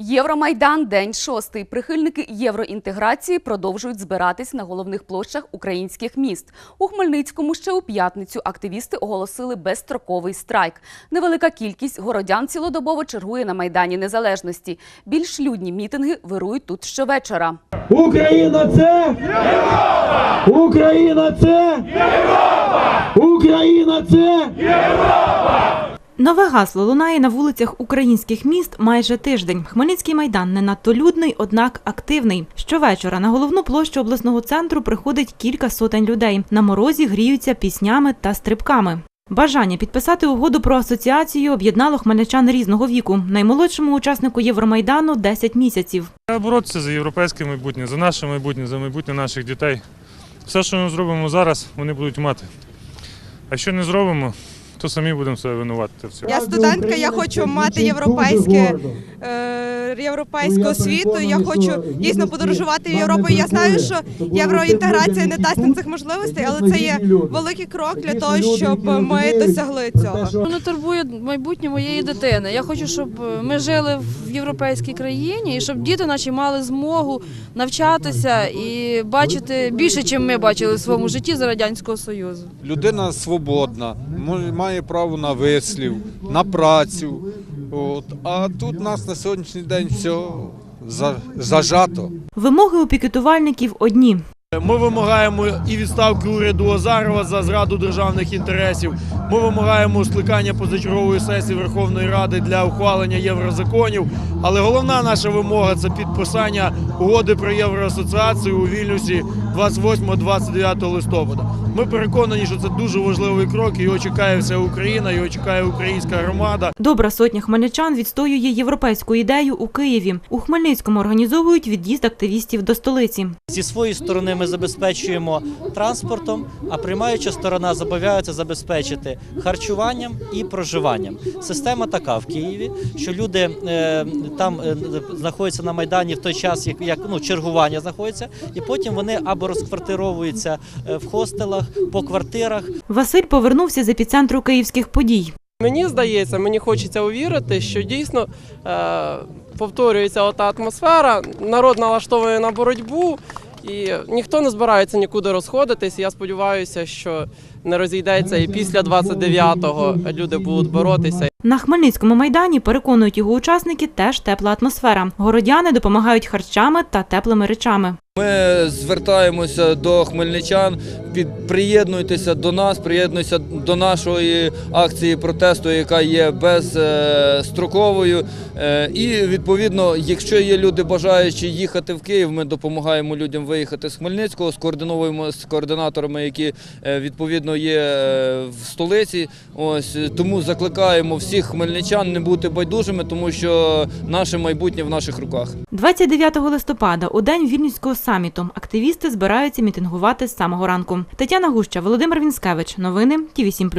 Євромайдан день шостий. Прихильники євроінтеграції продовжують збиратись на головних площах українських міст. У Хмельницькому ще у п'ятницю активісти оголосили безстроковий страйк. Невелика кількість городян цілодобово чергує на майдані незалежності. Більш людні мітинги вирують тут щовечора. Україна це Європа! Україна це Європа! Україна це Нове гасло лунає на вулицях українських міст майже тиждень. Хмельницький майдан не надто людний, однак активний. Щовечора на головну площу обласного центру приходить кілька сотень людей. На морозі гріються піснями та стрибками. Бажання підписати угоду про асоціацію об'єднало хмельничан різного віку. Наймолодшому учаснику Євромайдану 10 місяців. Треба боротися за європейське майбутнє, за наше майбутнє, за майбутнє наших дітей. Все, що ми зробимо зараз, вони будуть мати. А що не зробимо, то самі будемо себе винувати в цьому. Я студентка, я хочу мати європейське е, європейську освіту. Я хочу дійсно подорожувати в Європу. Я знаю, що євроінтеграція не дасть нам цих можливостей, але це є великий крок для того, щоб ми досягли цього. Мене турбує майбутнє моєї дитини. Я хочу, щоб ми жили в європейській країні і щоб діти наші мали змогу навчатися і бачити більше, чим ми бачили в своєму житті за радянського союзу. Людина свободна, має право на вислів, на працю. От. А тут нас на сьогоднішній день все зажато. Вимоги у пікетувальників одні. Ми вимагаємо і відставки уряду Азарова за зраду державних інтересів. Ми вимагаємо скликання позачергової сесії Верховної Ради для ухвалення єврозаконів. Але головна наша вимога це підписання угоди про євроасоціацію у Вільнюсі 28-29 листопада. Ми переконані, що це дуже важливий крок. Його чекає вся Україна, його чекає українська громада. Добра сотня хмельничан відстоює європейську ідею у Києві. У Хмельницькому організовують від'їзд активістів до столиці. Зі своєї сторони ми забезпечуємо транспортом, а приймаюча сторона зобов'язується забезпечити харчуванням і проживанням. Система така в Києві, що люди е, там е, знаходяться на майдані в той час, як, ну, чергування знаходиться, і потім вони або розквартировуються е, в хостелах, по квартирах, Василь повернувся з епіцентру київських подій. Мені здається, мені хочеться увірити, що дійсно е, повторюється ота атмосфера, народ налаштований на боротьбу, і ніхто не збирається нікуди розходитись. Я сподіваюся, що не розійдеться і після 29-го люди будуть боротися. На Хмельницькому майдані переконують його учасники теж тепла атмосфера. Городяни допомагають харчами та теплими речами. Ми звертаємося до хмельничан. Приєднуйтеся до нас, приєднуйтеся до нашої акції протесту, яка є безстроковою. Е, І відповідно, якщо є люди бажаючі їхати в Київ, ми допомагаємо людям виїхати з Хмельницького, скоординовуємо з координаторами, які е, відповідно є е, в столиці. Ось тому закликаємо всіх хмельничан не бути байдужими, тому що наше майбутнє в наших руках. 29 листопада, у день Вільнюського саміту, активісти збираються мітингувати з самого ранку. Тетяна Гуща, Володимир Вінськевич. Новини Ті 7